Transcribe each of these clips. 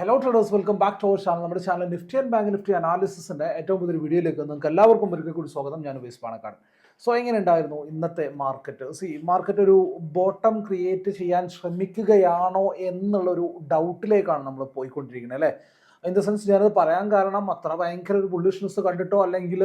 Hello traders welcome back to our channel നമ്മുടെ channel Nifty and bank Nifty അനാലിസിന്റെ ഏറ്റവും പുതിയ വീഡിയോയിലേക്ക് നിങ്ങൾക്ക് എല്ലാവർക്കും ഒരിക്കൽ കൂടി സ്വാഗതം. ഞാൻ ഉപേസ് പാണക്കാട്. സോ എങ്ങനെ ഉണ്ടായിരുന്നു ഇന്നത്തെ മാർക്കറ്റ് സി മാർക്കറ്റ് ഒരു ബോട്ടം ക്രിയേറ്റ് ചെയ്യാൻ ശ്രമിക്കുകയാണോ എന്നുള്ളൊരു ഡൗട്ടിലേക്കാണ് നമ്മൾ പോയിക്കൊണ്ടിരിക്കുന്നത് അല്ലേ? ഇൻ ദ സെൻസ് ഞാനത് പറയാൻ കാരണം അത്ര ഭയങ്കര ഒരു ബുള്ളിഷ്നെസ് കണ്ടിട്ടോ അല്ലെങ്കിൽ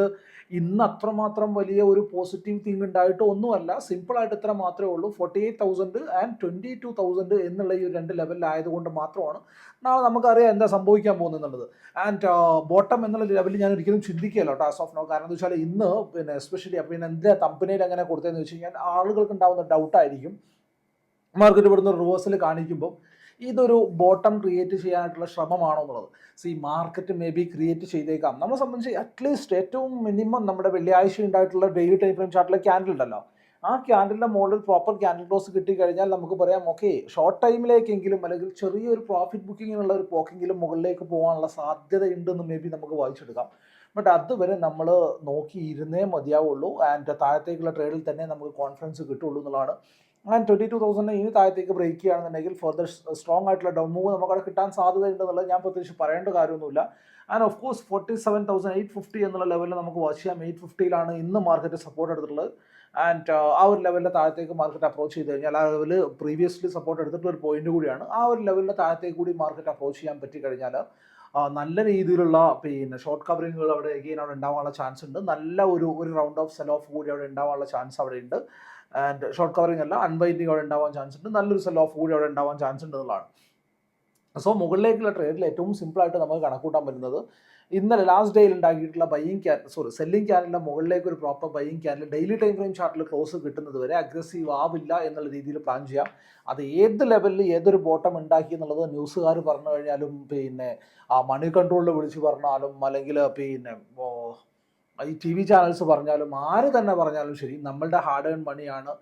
ഇന്ന് അത്രമാത്രം വലിയ ഒരു പോസിറ്റീവ് തിങ് ഉണ്ടായിട്ടോ ഒന്നുമല്ല. സിമ്പിളായിട്ട് ഇത്ര മാത്രമേ ഉള്ളൂ. Forty eight thousand and twenty two thousand എന്നുള്ള ഈ രണ്ട് ലെവലിലായതുകൊണ്ട് മാത്രമാണ് നാളെ നമുക്കറിയാം എന്താ സംഭവിക്കാൻ പോകുന്നത് ആൻഡ് ബോട്ടം എന്നുള്ള ലെവലിൽ ഞാൻ ഒരിക്കലും ചിന്തിക്കുകയല്ലോ ആസ് ഓഫ് നോ കാരണം എന്താ വെച്ചാൽ ഇന്ന് പിന്നെ എസ്പെഷ്യലി പിന്നെ എന്തിനാ കമ്പനിയിൽ അങ്ങനെ കൊടുത്തതെന്ന് വെച്ച് കഴിഞ്ഞാൽ ആളുകൾക്ക് ഉണ്ടാകുന്ന ഡൗട്ടായിരിക്കും മാർക്കറ്റ് ഇവിടുന്ന് റിവേഴ്സൽ കാണിക്കുമ്പോൾ ഇതൊരു ബോട്ടം ക്രിയേറ്റ് ചെയ്യാനായിട്ടുള്ള ശ്രമമാണോ എന്നുള്ളത്? See market may be create ചെയ്തേക്കാം. നമ്മളെ സംബന്ധിച്ച് അറ്റ്ലീസ്റ്റ് ഏറ്റവും മിനിമം നമ്മുടെ വെള്ളിയാഴ്ച ഉണ്ടായിട്ടുള്ള ഡെയിലി ടൈം ഫ്രെയിം ചാർട്ടിലെ ക്യാൻഡിൽ ഉണ്ടല്ലോ. ആ ക്യാൻഡിലിന്റെ മുകളിൽ പ്രോപ്പർ ക്യാൻഡിൽ ക്ലോസ് കിട്ടിക്കഴിഞ്ഞാൽ നമുക്ക് പറയാം ഓക്കെ ഷോർട്ട് ടൈമിലേക്കെങ്കിലും അല്ലെങ്കിൽ ചെറിയൊരു പ്രോഫിറ്റ് ബുക്കിങ്ങിനുള്ള ഒരു പോക്കെങ്കിലും മുകളിലേക്ക് പോകാനുള്ള സാധ്യതയുണ്ടെന്ന് മേ ബി നമുക്ക് വായിച്ചെടുക്കാം. ബട്ട് അതുവരെ നമ്മൾ നോക്കി ഇരുന്നേ മതിയാവുള്ളൂ. ആൻഡ് താഴത്തേക്കുള്ള ട്രേഡിൽ തന്നെ നമുക്ക് കോൺഫിഡൻസ് കിട്ടുള്ളൂ എന്നുള്ളതാണ് ആൻഡ് ട്വന്റി ടു തൗസൻഡ് ഇനി താഴത്തേക്ക് ബ്രേക്ക് ചെയ്യുകയാണെന്നുണ്ടെങ്കിൽ ഫർദർ സ്ട്രോങ് ആയിട്ടുള്ള ഡൗൺ മൂവ് നമുക്കവിടെ കിട്ടാൻ സാധ്യതയുണ്ടെന്നുള്ളത് ഞാൻ പ്രത്യേകിച്ച് പറയേണ്ട കാര്യമൊന്നുമില്ല. And of course forty seven thousand eight fifty എന്നുള്ള ലെവലിൽ നമുക്ക് വാച്ച് ചെയ്യാം. എയ്റ്റ് ഫിഫ്റ്റിയിലാണ് ഇന്ന് മാർക്കറ്റ് സപ്പോർട്ട് എടുത്തിട്ടുള്ളത്. ആൻഡ് ആ ഒരു ലെവലിന്റെ താഴത്തേക്ക് മാർക്കറ്റ് അപ്രോച്ച് ചെയ്ത് കഴിഞ്ഞാൽ ആ ലെവൽ പ്രീവിയസ്ലി സപ്പോർട്ട് എടുത്തിട്ടുള്ള ഒരു പോയിന്റ് കൂടിയാണ്. ആ ഒരു ലെവലിന്റെ താഴത്തേക്ക് കൂടി മാർക്കറ്റ് അപ്രോച്ച് ചെയ്യാൻ പറ്റി കഴിഞ്ഞാൽ നല്ല രീതിയിലുള്ള പിന്നെ ഷോർട്ട് കവറിങ്ങുകൾ അവിടെ എഗെയിൻ അവിടെ ഉണ്ടാവാനുള്ള ചാൻസ് ഉണ്ട്. നല്ല ഒരു ഒരു റൗണ്ട് ഓഫ് സെൽ ഓഫ് കൂടി അവിടെ ഉണ്ടാവാനുള്ള ചാൻസ് അവിടെ ഉണ്ട്. ആൻഡ് ഷോർട്ട് കവറിംഗ് അല്ല അൺബൈൻഡിങ് അവിടെ ഉണ്ടാവാൻ ചാൻസ് ഉണ്ട്. നല്ലൊരു സെൽ ഓഫ് കൂടി അവിടെ ഉണ്ടാവാൻ ചാൻസ് ഉണ്ട് എന്നുള്ളതാണ്. സോ മുകളിലേക്കുള്ള ട്രേഡിൽ ഏറ്റവും സിമ്പിളായിട്ട് നമുക്ക് കണക്കൂട്ടാൻ പറ്റുന്നത് ഇന്നലെ ലാസ്റ്റ് ഡേയിൽ ഉണ്ടാക്കിയിട്ടുള്ള ബൈയിങ് ക്യാൻ സോറി സെല്ലിംഗ് ക്യാനലിന്റെ മുകളിലേക്ക് ഒരു proper buying candle daily time frame ചാർട്ടിൽ ക്ലോസ് കിട്ടുന്നത് വരെ അഗ്രസീവ് ആവില്ല എന്നുള്ള രീതിയിൽ പ്ലാൻ ചെയ്യാം. അത് ഏത് ലെവലിൽ ഏതൊരു ബോട്ടം ഉണ്ടാക്കി എന്നുള്ളത് ന്യൂസുകാർ പറഞ്ഞു കഴിഞ്ഞാലും പിന്നെ ആ മണി കൺട്രോളിൽ വിളിച്ച് പറഞ്ഞാലും അല്ലെങ്കിൽ പിന്നെ ഈ ടി വി ചാനൽസ് പറഞ്ഞാലും ആര് തന്നെ പറഞ്ഞാലും ശരി നമ്മളുടെ ഹാർഡ് ഏൺ മണിയാണ്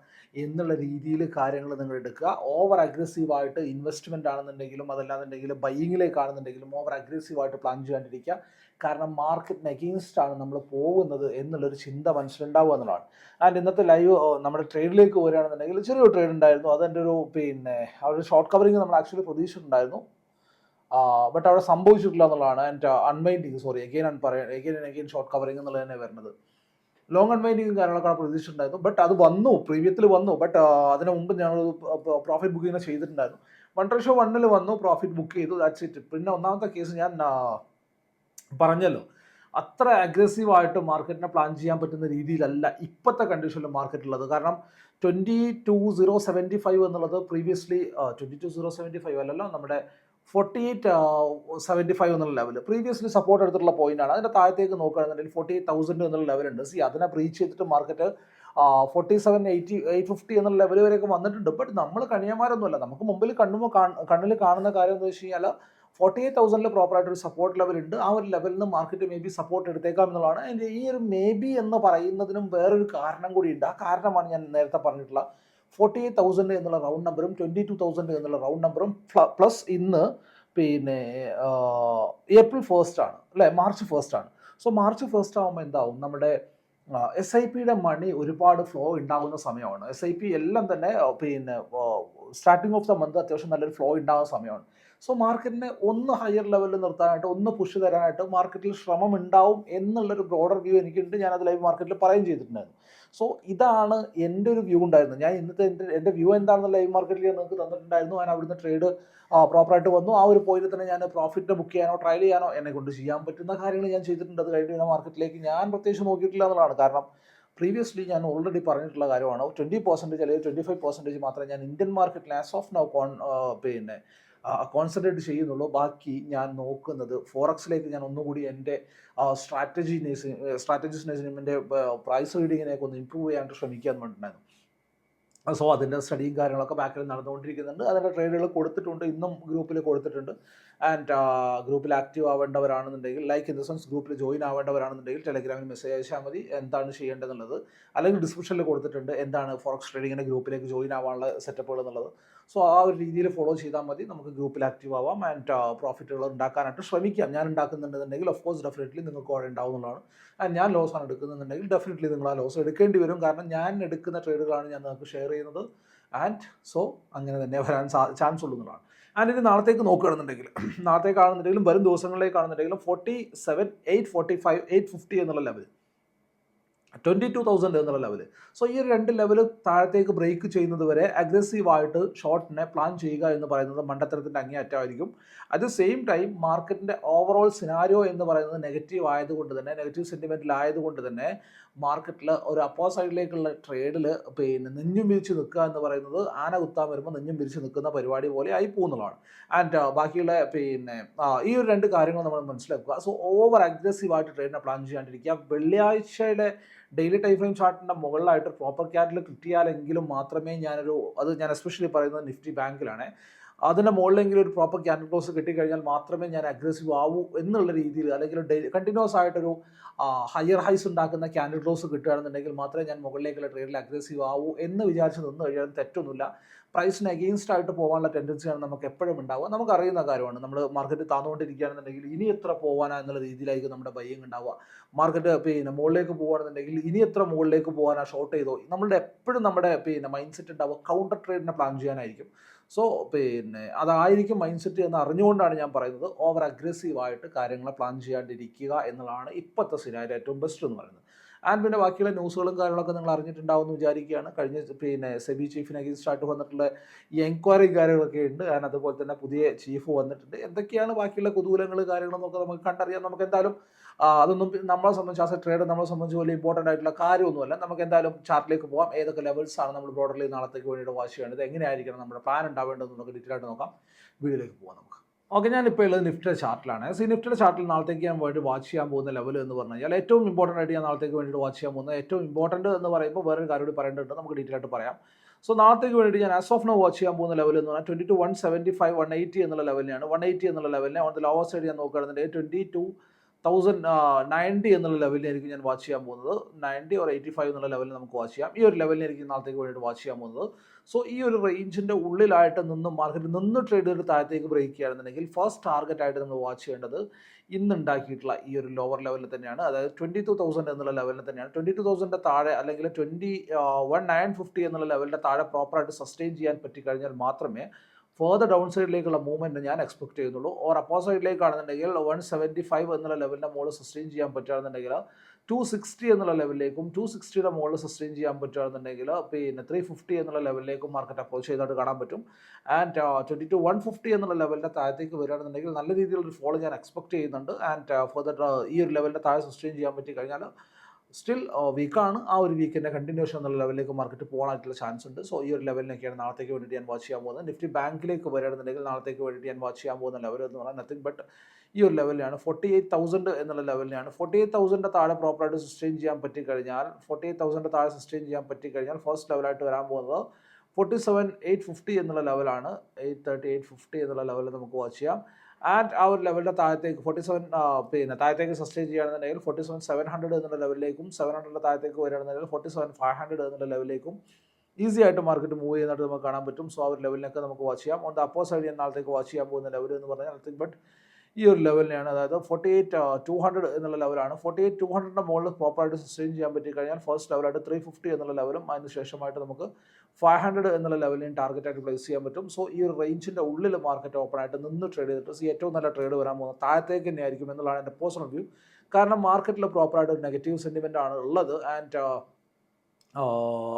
എന്നുള്ള രീതിയിൽ കാര്യങ്ങൾ നിങ്ങൾ എടുക്കുക. ഓവർ അഗ്രസീവ് ആയിട്ട് ഇൻവെസ്റ്റ്മെന്റ് ആണെന്നുണ്ടെങ്കിലും അതല്ലാന്നുണ്ടെങ്കിലും ബയ്യിങ്ങിലേക്കാണെന്നുണ്ടെങ്കിലും ഓവർ അഗ്രസീവ് ആയിട്ട് പ്ലാൻ ചെയ്യാണ്ടിരിക്കുക. കാരണം മാർക്കറ്റിന് അഗെയിൻസ്റ്റ് ആണ് നമ്മൾ പോകുന്നത് എന്നുള്ളൊരു ചിന്ത മനസ്സിലുണ്ടാവുക എന്നുള്ളതാണ്. ആൻഡ് ഇന്നത്തെ ലൈവ് നമ്മുടെ ട്രേഡിലേക്ക് വരികയാണെന്നുണ്ടെങ്കിൽ ചെറിയൊരു ട്രേഡ് ഉണ്ടായിരുന്നു. അതെന്റെ ഒരു പിന്നെ ആ ഒരു ഷോർട്ട് കവറിങ് നമ്മൾ ആക്ച്വലി പ്രതീക്ഷിച്ചിട്ടുണ്ടായിരുന്നു. ബട്ട് അവിടെ സംഭവിച്ചിട്ടില്ല എന്നുള്ളതാണ് ആൻഡ് അൺമൈൻഡിങ് സോറി എഗെയിൻ ആണ് പറയാം again and again short covering എന്നുള്ളത് തന്നെ വരുന്നത്. ലോങ് അൺമൈൻഡിങ് കാര്യങ്ങളൊക്കെ പ്രതീക്ഷിച്ചിട്ടുണ്ടായിരുന്നു. ബട്ട് അത് വന്നു പ്രീവിയത്തിൽ വന്നു. ബട്ട് അതിന് മുമ്പ് ഞങ്ങൾ പ്രോഫിറ്റ് ബുക്കിംഗ് ചെയ്തിട്ടുണ്ടായിരുന്നു. വൺ ഷോ വണ്ണിൽ വന്നു പ്രോഫിറ്റ് ബുക്ക് ചെയ്തു ദാറ്റ്സ് ഇറ്റ് പിന്നെ ഒന്നാമത്തെ കേസ് ഞാൻ പറഞ്ഞല്ലോ. അത്ര അഗ്രസീവായിട്ട് മാർക്കറ്റിനെ പ്ലാൻ ചെയ്യാൻ പറ്റുന്ന രീതിയിലല്ല ഇപ്പോഴത്തെ കണ്ടീഷനിൽ മാർക്കറ്റുള്ളത് കാരണം twenty two zero seventy five എന്നുള്ളത് previously twenty two zero seventy five അല്ലല്ലോ നമ്മുടെ ഫോർട്ടി എയ്റ്റ് സെവന്റി ഫൈവ് എന്നുള്ള ലെവൽ പ്രീവിയസ്ലി സപ്പോർട്ട് എടുത്തിട്ടുള്ള പോയിന്റ് ആണ്. അതിന്റെ താഴത്തേക്ക് നോക്കുകയാണെന്നുണ്ടെങ്കിൽ ഫോർട്ടി എയ്റ്റ് തൗസൻഡ് എന്നുള്ള ലെവലുണ്ട് സി അതിനെ ബ്രീച്ച് ചെയ്തിട്ട് market forty seven eighty eight fifty എന്നുള്ള ലെവൽ വരെയൊക്കെ വന്നിട്ടുണ്ട്. ബട്ട് നമ്മൾ കണിയന്മാരൊന്നുമല്ല. നമുക്ക് മുമ്പിൽ കണ്ണുമ്പോൾ കണ്ണിൽ കാണുന്ന കാര്യം എന്ന് വെച്ച് കഴിഞ്ഞാൽ ഫോർട്ടി എയ്റ്റ് തൗസൻഡിൽ പ്രോപ്പറായിട്ട് ഒരു സപ്പോർട്ട് ലെവൽ ഉണ്ട്. ആ ഒരു ലെവലിൽ നിന്ന് മാർക്കറ്റ് മേ ബി സപ്പോർട്ട് എടുത്തേക്കാം എന്നുള്ളതാണ്. അതിന്റെ ഈ ഒരു മേ ബി എന്ന് പറയുന്നതിനും വേറൊരു കാരണം കൂടി ഉണ്ട്. ആ കാരണമാണ് ഞാൻ നേരത്തെ പറഞ്ഞിട്ടുള്ള ഫോർട്ടി എയ്റ്റ് തൗസൻഡ് എന്നുള്ള റൗണ്ട് നമ്പറും ട്വന്റി ടു തൗസൻഡ് എന്നുള്ള റൗണ്ട് നമ്പറും പ്ലസ് ഇന്ന് പിന്നെ ഏപ്രിൽ ഫസ്റ്റ് ആണ് അല്ലേ? മാർച്ച് ഫസ്റ്റ് ആണ്. സോ മാർച്ച് ഫസ്റ്റ് ആകുമ്പോൾ എന്താവും? നമ്മുടെ എസ് ഐ പിയുടെ മണി ഒരുപാട് ഫ്ലോ ഉണ്ടാകുന്ന സമയമാണ്. എസ് ഐ പി എല്ലാം തന്നെ പിന്നെ സ്റ്റാർട്ടിങ് ഓഫ് ദ മന്ത് അത്യാവശ്യം നല്ലൊരു ഫ്ലോ ഉണ്ടാകുന്ന സമയമാണ്. സോ മാർക്കറ്റിനെ ഒന്ന് ഹയർ ലെവലിൽ നിർത്താനായിട്ട് ഒന്ന് പുഷ് തരാനായിട്ട് മാർക്കറ്റിൽ ശ്രമം ഉണ്ടാവും എന്നുള്ളൊരു ബ്രോഡർ വ്യൂ എനിക്കുണ്ട്. ഞാൻ അത് ലൈവ് മാർക്കറ്റിൽ പറയുകയും ചെയ്തിട്ടുണ്ടായിരുന്നു. സോ ഇതാണ് എന്റെ ഒരു വ്യൂ ഉണ്ടായിരുന്നത്. ഞാൻ ഇന്നത്തെ എന്റെ എന്റെ വ്യൂ എന്താണെന്ന് ലൈവ് മാർക്കറ്റിൽ നിങ്ങൾക്ക് തന്നിട്ടുണ്ടായിരുന്നു. ഞാൻ അവിടുന്ന് ട്രേഡ് പ്രോപ്പറായിട്ട് വന്നു. ആ ഒരു പോയിന്റ് തന്നെ ഞാൻ പ്രോഫിറ്റിനെ ബുക്ക് ചെയ്യാനോ ട്രയൽ ചെയ്യാനോ എന്നെ കൊണ്ട് ചെയ്യാൻ പറ്റുന്ന കാര്യങ്ങൾ ഞാൻ ചെയ്തിട്ടുണ്ട്. അത് കഴിഞ്ഞ് മാർക്കറ്റിലേക്ക് ഞാൻ പ്രത്യേകിച്ച് നോക്കിയിട്ടില്ല എന്നുള്ളതാണ്. കാരണം പ്രീവിയസ്ലി ഞാൻ ഓൾറെഡി പറഞ്ഞിട്ടുള്ള കാര്യമാണ്. ട്വന്റി പെർസെന്റേജ് അല്ലെങ്കിൽ ട്വന്റി ഫൈവ് പെർസെന്റേജ് മാത്രമേ ഞാൻ ഇന്ത്യൻ മാർക്കറ്റിൽ ആസ് ഓഫ് നൗ കോൺ പിന്നെ കോൺസെൻട്രേറ്റ് ചെയ്യുന്നുള്ളൂ. ബാക്കി ഞാൻ നോക്കുന്നത് ഫോറക്സിലേക്ക് ഞാൻ ഒന്നുകൂടി എന്റെ സ്ട്രാറ്റജി നേഴ്സിംഗ് സ്ട്രാറ്റജിസ് എന്റെ പ്രൈസ് റീഡിങ്ങിനെയൊക്കെ ഒന്ന് ഇമ്പ്രൂവ് ചെയ്യാനായിട്ട് ശ്രമിക്കാൻ വേണ്ടിയിട്ടുണ്ടായിരുന്നു. സോ അതിന്റെ സ്റ്റഡിയും കാര്യങ്ങളൊക്കെ ബാക്കിൽ നടന്നുകൊണ്ടിരിക്കുന്നുണ്ട്. അതിന്റെ ട്രേഡുകൾ കൊടുത്തിട്ടുണ്ട്. ഇന്നും ഗ്രൂപ്പിൽ കൊടുത്തിട്ടുണ്ട്. ആൻഡ് ഗ്രൂപ്പിൽ ആക്റ്റീവ് ആവേണ്ടവരാണെന്നുണ്ടെങ്കിൽ ലൈക്ക് ഇൻ ദ സെൻസ് ഗ്രൂപ്പിൽ ജോയിൻ ആവേണ്ടവരാണെന്നുണ്ടെങ്കിൽ ടെലഗ്രാമിൽ മെസ്സേജ് അയച്ചാൽ മതി. എന്താണ് ചെയ്യേണ്ടതെന്നുള്ളത് അല്ലെങ്കിൽ ഡിസ്ക്രിപ്ഷനിൽ കൊടുത്തിട്ടുണ്ട് എന്താണ് ഫോറക്സ് ട്രേഡിങ്ങിന്റെ ഗ്രൂപ്പിലേക്ക് ജോയിൻ ആവാനുള്ള സെറ്റപ്പുകൾ എന്നുള്ളത്. സോ ആ ഒരു രീതിയിൽ ഫോളോ ചെയ്താൽ മതി. നമുക്ക് ഗ്രൂപ്പിൽ ആക്റ്റീവ് ആവാം ആൻഡ് പ്രോഫിറ്റുകൾ ഉണ്ടാക്കാനായിട്ട് ശ്രമിക്കാം. ഞാൻ ഉണ്ടാക്കുന്നുണ്ടെന്നുണ്ടെങ്കിൽ ഓഫ് കോഴ്സ് ഡെഫിനറ്റ്ലി നിങ്ങൾക്ക് അവിടെ ഉണ്ടാവുന്നതാണ്. ആൻഡ് ഞാൻ ലോസ് ആണ് എടുക്കുന്നുണ്ടെങ്കിൽ ഡെഫിനറ്റ്ലി നിങ്ങൾ ആ ലോസ് എടുക്കേണ്ടി വരും. കാരണം ഞാൻ എടുക്കുന്ന ട്രേഡുകളാണ് ഞാൻ നിങ്ങൾക്ക് ഷെയർ ചെയ്യുന്നത്. ആൻഡ് സോ അങ്ങനെ തന്നെ വരാൻ ചാൻസ് ഉള്ളതാണ്. ആൻഡ് ഇനി നാളത്തേക്ക് നോക്കുകയാണെന്നുണ്ടെങ്കിൽ നാളത്തേക്ക് ആണെന്നുണ്ടെങ്കിലും വരും ദിവസങ്ങളിലേക്ക് ആണെന്നുണ്ടെങ്കിലും forty seven eight forty five eight fifty എന്നുള്ള ലെവൽ ട്വന്റി ടു തൗസൻഡ് എന്നുള്ള ലെവൽ സോ ഈ ഒരു രണ്ട് ലെവൽ താഴത്തേക്ക് ബ്രേക്ക് ചെയ്യുന്നത് വരെ അഗ്രസീവായിട്ട് ഷോർട്ടിനെ പ്ലാൻ ചെയ്യുക എന്ന് പറയുന്നത് മണ്ടത്തരത്തിന്റെ അങ്ങേയറ്റമായിരിക്കും. അറ്റ് ദ സെയിം ടൈം മാർക്കറ്റിന്റെ ഓവറോൾ സിനാരിയോ എന്ന് പറയുന്നത് നെഗറ്റീവ് ആയതുകൊണ്ട് തന്നെ നെഗറ്റീവ് സെന്റിമെന്റിൽ ആയതുകൊണ്ട് തന്നെ മാർക്കറ്റിൽ ഒരു അപ്പോ സൈഡിലേക്കുള്ള ട്രേഡിൽ പിന്നെ നെഞ്ഞും വിരിച്ച് നിൽക്കുക എന്ന് പറയുന്നത് ആന കുത്താൻ വരുമ്പോൾ നെഞ്ഞും വിരിച്ച് നിൽക്കുന്ന പരിപാടി പോലെ ആയി പോകുന്നതാണ്. ആൻഡ് ബാക്കിയുള്ള പിന്നെ ഈ ഒരു രണ്ട് കാര്യങ്ങൾ നമ്മൾ മനസ്സിലാക്കുക. സോ ഓവർ അഗ്രസീവായിട്ട് ട്രേഡിനെ പ്ലാൻ ചെയ്യാണ്ടിരിക്കുക. വെള്ളിയാഴ്ചയിലെ ഡെയിലി ടൈം ഫ്രെയിം ചാർട്ടിന്റെ മുകളിലായിട്ട് പ്രോപ്പർ ക്യാറ്റിൽ കിട്ടിയാലെങ്കിലും മാത്രമേ ഞാനൊരു അത് ഞാൻ എസ്പെഷ്യലി പറയുന്നത് നിഫ്റ്റി ബാങ്കിലാണ് അതിന്റെ മുകളിലെങ്കിലും ഒരു പ്രോപ്പർ ക്യാൻഡിൽ ക്ലോസ് കിട്ടിക്കഴിഞ്ഞാൽ മാത്രമേ ഞാൻ അഗ്രസീവ് ആവൂ എന്നുള്ള രീതിയിൽ അല്ലെങ്കിൽ ഡെയിലി കണ്ടിന്യൂസ് ആയിട്ടൊരു ഹയർ ഹൈസ് ഉണ്ടാക്കുന്ന ക്യാൻഡിൽ ക്ലോസ് കിട്ടുകയാണെന്നുണ്ടെങ്കിൽ മാത്രമേ ഞാൻ മുകളിലേക്കുള്ള ട്രേഡിൽ അഗ്രസീവ് ആവൂ എന്ന് വിചാരിച്ച് നിന്ന് കഴിഞ്ഞാൽ തെറ്റൊന്നുമില്ല. പ്രൈസിന് അഗെയിൻസ്റ്റ് ആയിട്ട് പോകാനുള്ള ടെൻഡൻസിയാണ് നമുക്ക് എപ്പോഴും ഉണ്ടാവുക. നമുക്ക് അറിയുന്ന കാര്യമാണ്. നമ്മൾ മാർക്കറ്റ് താന്നുകൊണ്ടിരിക്കുകയാണെന്നുണ്ടെങ്കിൽ ഇനി എത്ര പോകാനാ എന്നുള്ള രീതിയിലായിരിക്കും നമ്മുടെ ബയ്യിങ് ഉണ്ടാവുക. മാർക്കറ്റ് പിന്നെ മുകളിലേക്ക് പോകുകയാണെന്നുണ്ടെങ്കിൽ ഇനി എത്ര മുകളിലേക്ക് പോകാനാ ഷോർട്ട് ചെയ്തോ? നമ്മളുടെ എപ്പോഴും നമ്മുടെ പിന്നെ മൈൻഡ് സെറ്റ് ഉണ്ടാവുക. കൗണ്ടർ ട്രേഡിനെ പ്ലാൻ ചെയ്യാനായിരിക്കും. സോ പിന്നെ അതായിരിക്കും മൈൻഡ് സെറ്റ് എന്ന് അറിഞ്ഞുകൊണ്ടാണ് ഞാൻ പറയുന്നത്. ഓവർ അഗ്രസീവായിട്ട് കാര്യങ്ങളെ പ്ലാൻ ചെയ്യാണ്ടിരിക്കുക എന്നുള്ളതാണ് ഇപ്പോഴത്തെ സിനാരി ഏറ്റവും ബെസ്റ്റ് എന്ന് പറയുന്നത്. ആൻഡ് പിന്നെ ബാക്കിയുള്ള ന്യൂസുകളും കാര്യങ്ങളൊക്കെ നിങ്ങൾ അറിഞ്ഞിട്ടുണ്ടാവും എന്ന് വിചാരിക്കുകയാണ്. കഴിഞ്ഞ പിന്നെ സെബി ചീഫിന് അഗേൻസ്റ്റ് ആയിട്ട് വന്നിട്ടുള്ള ഈ എൻക്വയറി കാര്യങ്ങളൊക്കെ ഉണ്ട്. ആൻഡ് അതുപോലെ തന്നെ പുതിയ ചീഫ് വന്നിട്ടുണ്ട്. എന്തൊക്കെയാണ് ബാക്കിയുള്ള കുതൂഹലങ്ങൾ കാര്യങ്ങളെന്നൊക്കെ നമുക്ക് കണ്ടറിയാം. നമുക്ക് എന്തായാലും അതൊന്നും നമ്മളെ സംബന്ധിച്ച് ആസ് എ ട്രേഡ് നമ്മളെ സംബന്ധിച്ച് വലിയ ഇമ്പോർട്ടന്റ് ആയിട്ടുള്ള കാര്യമൊന്നുമല്ല. നമുക്ക് എന്തായാലും ചാർട്ടിലേക്ക് പോകാം ഏതൊക്കെ ലെവൽസ് ആണ് നമ്മൾ ബ്രോഡർലി നാളത്തേക്ക് വേണ്ടിയിട്ട് വാച്ച് ചെയ്യേണ്ടത്? എങ്ങനെയായിരിക്കണം നമ്മുടെ പ്ലാൻ ഉണ്ടാവേണ്ടതെന്ന് നമുക്ക് ഡീറ്റെയിൽ ആയിട്ട് നോക്കാം. വീഡിയോയിലേക്ക് പോകാം നമുക്ക്. ഓക്കെ ഞാനിപ്പോൾ ഉള്ളത് നിഫ്റ്റിയുടെ ചാർട്ടിലാണ്. സി നിഫ്റ്റിയുടെ ചാർട്ടിൽ നാളത്തേക്ക് ഞാൻ വേണ്ടി വാച്ച് ചെയ്യാൻ പോകുന്ന ലെവൽ എന്ന് പറഞ്ഞു കഴിഞ്ഞാൽ ഏറ്റവും ഇമ്പോർട്ടന്റ് ആയിട്ട് ഞാൻ നാളത്തേക്ക് വേണ്ടിയിട്ട് വാച്ച് ചെയ്യാൻ പോകുന്നത് ഏറ്റവും ഇമ്പോർട്ടന്റ് എന്ന് പറയുമ്പോൾ വേറൊരു കാര്യം കൂടി പറയേണ്ടതുണ്ട്. നമുക്ക് ഡീറ്റെയിൽ ആയിട്ട് പറയാം. സോ നാളത്തേക്ക് വേണ്ടിയിട്ട് ഞാൻ ആസ് ഓഫ് നോ വാച്ച് ചെയ്യാൻ പോകുന്ന ലെവൽ എന്ന് പറഞ്ഞാൽ twenty two one seventy five one eighty എന്നുള്ള ലെവലിനാണ് വൺ എയ്റ്റി എന്നുള്ള ലെവലിനെ ഓൺ ദ ലോവർ സൈഡ് ഞാൻ നോക്കുകയാണെന്നുണ്ടെങ്കിൽ ട്വന്റി ടു തൗസൻഡ് നയന്റി എന്നുള്ള ലെവലിനായിരിക്കും ഞാൻ വാച്ച് ചെയ്യാൻ പോകുന്നത്. നയന്റി ഓർ എയ്റ്റി ഫൈവ് എന്നുള്ള ലെവലിൽ നമുക്ക് വാച്ച് ചെയ്യാം. ഈ ഒരു ലെവലിനായിരിക്കും നാളത്തേക്ക് വേണ്ടിയിട്ട് വാച്ച് ചെയ്യാൻ പോകുന്നത്. സോ ഈ ഒരു റേഞ്ചിന്റെ ഉള്ളിലായിട്ട് നിന്ന് മാർക്കറ്റ് നിന്ന് ട്രേഡ് ചെയ്ത് താഴത്തേക്ക് ബ്രേക്ക് ചെയ്യുകയാണെന്നുണ്ടെങ്കിൽ ഫസ്റ്റ് ടാർഗറ്റ് ആയിട്ട് നമ്മൾ വാച്ച് ചെയ്യേണ്ടത് ഇന്നുണ്ടാക്കിയിട്ടുള്ള ഈ ഒരു ലോവർ ലെവലിൽ തന്നെയാണ്. അതായത് ട്വന്റി ടു തൗസൻഡ് എന്നുള്ള ലെവലിൽ തന്നെയാണ്. ട്വന്റി ടു തൗസൻഡിന്റെ താഴെ അല്ലെങ്കിൽ ട്വന്റി വൺ നയൻ ഫിഫ്റ്റി എന്നുള്ള ലെവലിന്റെ താഴെ പ്രോപ്പറായിട്ട് സസ്റ്റെയിൻ ചെയ്യാൻ പറ്റിക്കഴിഞ്ഞാൽ മാത്രമേ ഫേർദർ ഡൗൺ സൈഡിലേക്കുള്ള മൂവ്മെന്റ് ഞാൻ എക്സ്പെക്ട് ചെയ്യുന്നുള്ളൂ. ഓർ അപ്പോ സൈഡിലേക്കാണെന്നുണ്ടെങ്കിൽ വൺ സെവന്റി ഫൈവ് എന്നുള്ള ലെവലിന്റെ മുകളിൽ സസ്റ്റെയിൻ ചെയ്യാൻ പറ്റുകയാണെന്നുണ്ടെങ്കിൽ ടു സിക്സ്റ്റി എന്നുള്ള ലെവലിലേക്കും ടു സിക്സ്റ്റിയുടെ മുകളിൽ സസ്റ്റെയിൻ ചെയ്യാൻ പറ്റുകയാണെന്നുണ്ടെങ്കിൽ പിന്നെ ത്രീ ഫിഫ്റ്റി എന്നുള്ള ലെവലിലേക്കും മാർക്കറ്റ് അപ്രോച്ച് ചെയ്തായിട്ട് കാണാൻ പറ്റും. And twenty two one fifty എന്നുള്ള ലെവലിന്റെ താഴത്തേക്ക് വരികയാണെന്നുണ്ടെങ്കിൽ നല്ല രീതിയിലൊരു ഫോൾ ഞാൻ എക്സ്പെക്ട് ചെയ്യുന്നുണ്ട്. ആൻഡ് ഫർദർ ഈ ഒരു ലെവലിന്റെ താഴെ സസ്റ്റെയിൻ ചെയ്യാൻ പറ്റി കഴിഞ്ഞാൽ സ്റ്റിൽ വീക്കാണ് ആ ഒരു വീക്കിന്റെ കണ്ടിന്യൂഷൻ എന്നുള്ള ലെവലിലേക്ക് മാർക്കറ്റ് പോകാനായിട്ടുള്ള ചാൻസ് ഉണ്ട്. സോ ഈ ഒരു ലെവലിനൊക്കെയാണ് നാളത്തേക്ക് വേണ്ടിയിട്ട് ഞാൻ വാച്ച് ചെയ്യാൻ പോകുന്നത്. നിഫ്റ്റി ബാങ്കിലേക്ക് വരികയാണെന്നുണ്ടെങ്കിൽ നാളത്തേക്ക് വേണ്ടിയിട്ട് ഞാൻ വാച്ച് ചെയ്യാൻ പോകുന്ന ലെവൽ എന്ന് പറഞ്ഞാൽ നത്തിങ് ബട്ട് ഈ ഒരു ലെവലിലാണ് ഫോർട്ടി എയ്റ്റ് തൗസൻഡ് എന്നുള്ള ലെവലിലാണ് ഫോർട്ടി എയ്റ്റ് തൗസൻഡ് താഴെ പ്രോപ്പറായിട്ട് സസ്റ്റെയിൻ ചെയ്യാൻ പറ്റിക്കഴിഞ്ഞാൽ ഫോർട്ടി എയ്റ്റ് തൗസൻഡ് താഴെ സസ്റ്റെയിൻ ചെയ്യാൻ പറ്റിക്കഴിഞ്ഞാൽ ഫസ്റ്റ് ലെവലായിട്ട് വരാൻ പോകുന്നത് ഫോർട്ടി സെവൻ എയ്റ്റ് ഫിഫ്റ്റി എന്നുള്ള ലെവലാണ് എയ്റ്റ് തേർട്ടി എയ്റ്റ് ഫിഫ്റ്റി എന്നുള്ള ലെവലിൽ നമുക്ക് വാച്ച് ചെയ്യാം. ആൻഡ് ആ ഒരു ലെവലിന്റെ താഴത്തേക്ക് ഫോർട്ടി സെവൻ പിന്നെ താഴത്തേക്ക് സസ്റ്റെയിൻ ചെയ്യുകയാണെന്നുണ്ടെങ്കിൽ ഫോർട്ടി സെവൻ സെവൻ ഹൺഡ്രഡ് എന്നുള്ള ലെവലിലേക്കും സെവൻ ഹൺഡ്രഡിന്റെ താഴത്തേക്ക് വരികയാണെന്നുണ്ടെങ്കിൽ ഫോർട്ടി സെവൻ ഫൈവ് ഹൺഡ്രഡ് എന്നുള്ള ലെവലിലേക്കും ഈസി ആയിട്ട് മാർക്കറ്റ് മൂവ് ചെയ്യുന്നതായിട്ട് നമുക്ക് കാണാൻ പറ്റും. സോ ആ ഒരു ലെവലിനൊക്കെ നമുക്ക് വാച്ച് ചെയ്യാം. ഓൺ ദ അപ്പോ സൈഡ് ഞാൻ നാളത്തേക്ക് വാച്ച് ചെയ്യാൻ പോകുന്ന ലെവൽ എന്ന് പറഞ്ഞാൽ നത്തിങ് ബട്ട് ഈ ഒരു ലെവലിനെയാണ് അതായത് ഫോർട്ടി എയ്റ്റ് ടു ഹൺഡ്രഡ് എന്നുള്ള ലെവലാണ് ഫോർട്ടി എയ്റ്റ് ടു ഹൺഡ്രഡിന്റെ മുകളിൽ പ്രോപ്പറായിട്ട് സസ്റ്റെയിൻ ചെയ്യാൻ പറ്റി കഴിഞ്ഞാൽ ഫസ്റ്റ് ലെവലായിട്ട് ത്രീ ഫിഫ്റ്റി എന്നുള്ള ലെവലും അതിന് ശേഷമായിട്ട് നമുക്ക് ഫൈവ് ഹൺഡ്രഡ് എന്നുള്ള ലെവലിന് ടാർഗറ്റായിട്ട് പ്ലേസ് ചെയ്യാൻ പറ്റും. സോ ഈ ഒരു റേഞ്ചിന്റെ ഉള്ളിൽ മാർക്കറ്റ് ഓപ്പൺ ആയിട്ട് നിന്ന് ട്രേഡ് ചെയ്തിട്ട് ഏറ്റവും നല്ല ട്രേഡ് വരാൻ പോകുന്നത് താഴത്തേക്ക് തന്നെ ആയിരിക്കും എന്നുള്ളതാണ് എന്റെ പേഴ്സണൽ വ്യൂ കാരണം മാർക്കറ്റിൽ പ്രോപ്പറായിട്ട് ഒരു നെഗറ്റീവ് സെന്റിമെന്റ് ആണ് ഉള്ളത്. ആൻഡ്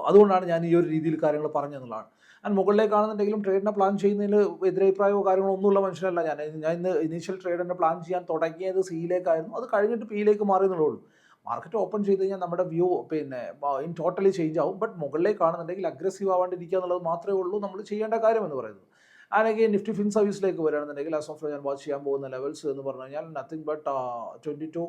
അതുകൊണ്ടാണ് ഞാൻ ഈ ഒരു രീതിയിൽ കാര്യങ്ങൾ പറഞ്ഞതെന്നുള്ളതാണ് ആൻഡ് മുകളിലേക്കാണെന്നുണ്ടെങ്കിലും ട്രേഡിനെ പ്ലാൻ ചെയ്യുന്നതിൽ എതിരഭിപ്രായമോ കാര്യങ്ങളോ ഒന്നുമുള്ള മനുഷ്യനല്ല ഞാൻ. ഞാൻ ഇന്ന് ഇനീഷ്യൽ ട്രേഡിനെ പ്ലാൻ ചെയ്യാൻ തുടങ്ങിയത് സിയിലേക്കായിരുന്നു അത് കഴിഞ്ഞിട്ട് പിയിലേക്ക് മാറി എന്നുള്ളൂ മാർക്കറ്റ് ഓപ്പൺ ചെയ്ത് കഴിഞ്ഞാൽ നമ്മുടെ വ്യൂ പിന്നെ ഇൻ ടോട്ടലി ചേഞ്ച് ആവും. ബട്ട് മുകളിലേക്കാണെന്നുണ്ടെങ്കിൽ അഗ്രസീവ് ആവാണ്ടിരിക്കുക എന്നുള്ളത് മാത്രമേ ഉള്ളൂ നമ്മൾ ചെയ്യേണ്ട കാര്യം എന്ന് പറയുന്നത്. അല്ലെങ്കിൽ നിഫ്റ്റി ഫിൻ സർവീസിലേക്ക് വരികയാണെന്നുണ്ടെങ്കിൽ ആസ് ഓഫ് ഞാൻ വാച്ച് ചെയ്യാൻ പോകുന്ന ലെവൽസ് എന്ന് പറഞ്ഞു കഴിഞ്ഞാൽ nothing but twenty two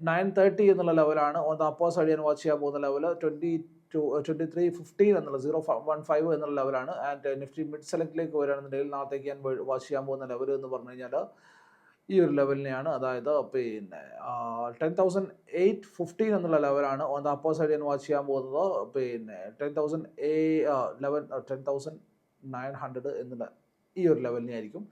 nine thirty എന്നുള്ള ലെവലാണ് ഓൺ ദ സൈഡ് ഞാൻ വാച്ച് ചെയ്യാൻ പോകുന്ന level twenty two twenty three fifteen എന്നുള്ള സീറോ വൺ ഫൈവ് എന്നുള്ള ലെവലാണ്. ആൻഡ് നിഫ്റ്റി മിഡ് സെലക്റ്റിലേക്ക് വരികയാണെന്നുണ്ടെങ്കിൽ നാളത്തേക്ക് ഞാൻ വാച്ച് ചെയ്യാൻ പോകുന്ന ലെവൽ എന്ന് പറഞ്ഞു കഴിഞ്ഞാൽ ഈ ഒരു ലെവലിനെയാണ് അതായത് പിന്നെ ടെൻ തൗസൻഡ് എയ്റ്റ് ഫിഫ്റ്റീൻ എന്നുള്ള ലെവലാണ് ഓൺ ദ അപ്പോ സൈഡ് ഞാൻ വാച്ച് ചെയ്യാൻ പോകുന്നത്. പിന്നെ ten thousand eleven ten thousand nine hundred എന്നുള്ള ഈ ഒരു ലെവലിനെ ആയിരിക്കും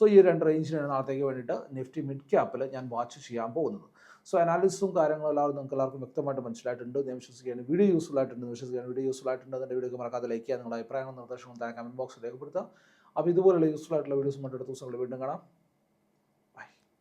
സോ ഈ രണ്ട് റേഞ്ചിനാണ് നാളത്തേക്ക് വേണ്ടിയിട്ട് നിഫ്റ്റി മിഡ് ക്യാപ്പിൽ ഞാൻ വാച്ച് ചെയ്യാൻ പോകുന്നത്. സോ അനാലിസിസും കാര്യങ്ങളും എല്ലാവരും നിങ്ങൾക്ക് എല്ലാവർക്കും വ്യക്തമായിട്ട് മനസ്സിലായിട്ടുണ്ട്. ഞാൻ വിശ്വസിക്കുകയാണ് വീഡിയോ യൂസ്ഫുൾ ആയിട്ടുണ്ട്. വിശ്വസിക്കുകയാണ് വീഡിയോ യൂസ്ഫുൾ ആയിട്ടുണ്ട് എന്റെ വീഡിയോ മറക്കാതെ ലൈക്ക് ചെയ്യുക. നിങ്ങളുടെ അഭിപ്രായങ്ങളും നിർദ്ദേശങ്ങളും താഴെ കമന്റ് ബോക്സിൽ രേഖപ്പെടുത്തുക. അപ്പോൾ ഇതുപോലുള്ള യൂസ്ഫുൾ ആയിട്ടുള്ള വീഡിയോസ് മറ്റു ദിവസങ്ങളിൽ വീണ്ടും കാണാം.